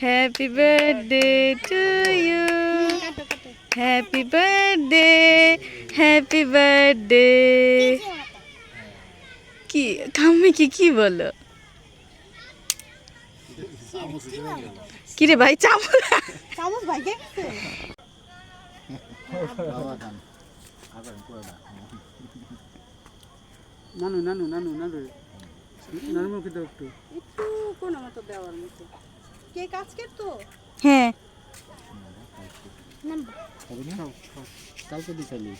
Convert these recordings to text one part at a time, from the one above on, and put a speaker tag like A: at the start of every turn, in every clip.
A: Happy birthday to you happy birthday happy birthday কি কাম্মি কি কি বলো? কি রে ভাই চামচ।
B: চামচ ভাই কে
C: নানু নানু নানু নানু নানু। মুখে দাও একটু
B: একটু কোন মতো দেওয়ার মতো। কে কাজ তো?
A: হ্যাঁ।
D: কালকে বিকালে।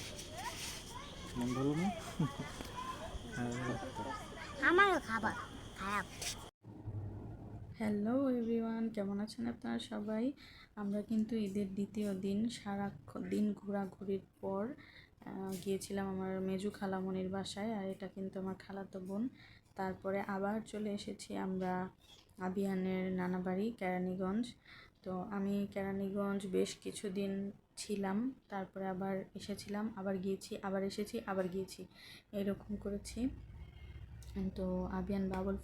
D: মন ভালো না?
B: আমারও খাবার খারাপ।
A: হ্যালো এভরিওয়ান কেমন আছেন আপনারা সবাই? আমরা কিন্তু ঈদের দ্বিতীয় দিন সারা দিন ঘোরাঘুরির পর আহ, গিয়েছিলাম আমার মেজু খালামনির বাসায় আর এটা কিন্তু আমার খালাতো বোন। তারপরে আবার চলে এসেছি আমরা আবিয়ানের নানা বাড়ি কেরানীগঞ্জ। তো আমি কেরানীগঞ্জ বেশ কিছুদিন ছিলাম, তারপরে আবার এসেছিলাম, আবার গিয়েছি, আবার এসেছি, আবার গিয়েছি। এরকম করেছি। তো আবিয়ান বাবল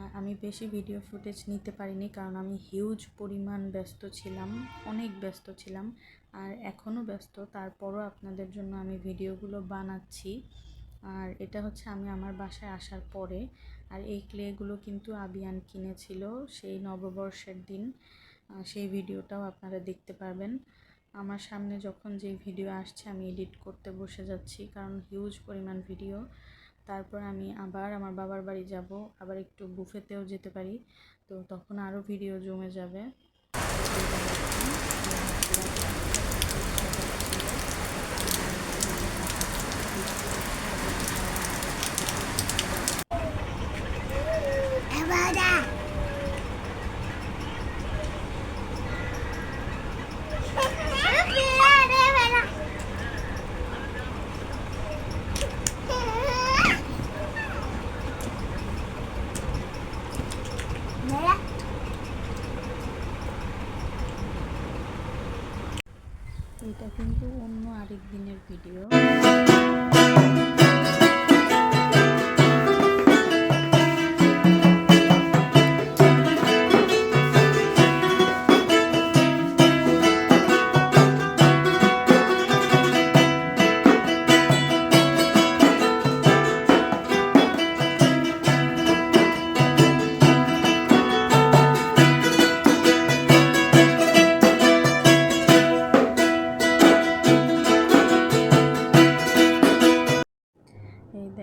A: আর আমি বেশি ভিডিও ফুটেজ নিতে পারিনি, কারণ আমি হিউজ পরিমাণ ব্যস্ত ছিলাম, অনেক ব্যস্ত ছিলাম। আর এখনও ব্যস্ত, তারপরও আপনাদের জন্য আমি ভিডিওগুলো বানাচ্ছি। আর এটা হচ্ছে আমি আমার বাসায় আসার পরে। আর এই ক্লেগুলো কিন্তু আবিয়ান কিনেছিল সেই নববর্ষের দিন। সেই ভিডিওটাও আপনারা দেখতে পাবেন আমার সামনে যখন যে ভিডিও আসছে, আমি এডিট করতে বসে যাচ্ছি কারণ হিউজ পরিমাণ ভিডিও। তারপর আমি আবার আমার বাবার বাড়ি যাব, আবার একটু বুফেতেও যেতে পারি। তো তখন আরও ভিডিও জমে যাবে। এটা কিন্তু অন্য আরেক দিনের ভিডিও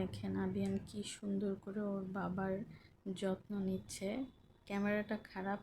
A: দেখেন আবিয়ান কি সুন্দর করে ওর বাবার যত্ন নিচ্ছে। ক্যামেরাটা খারাপ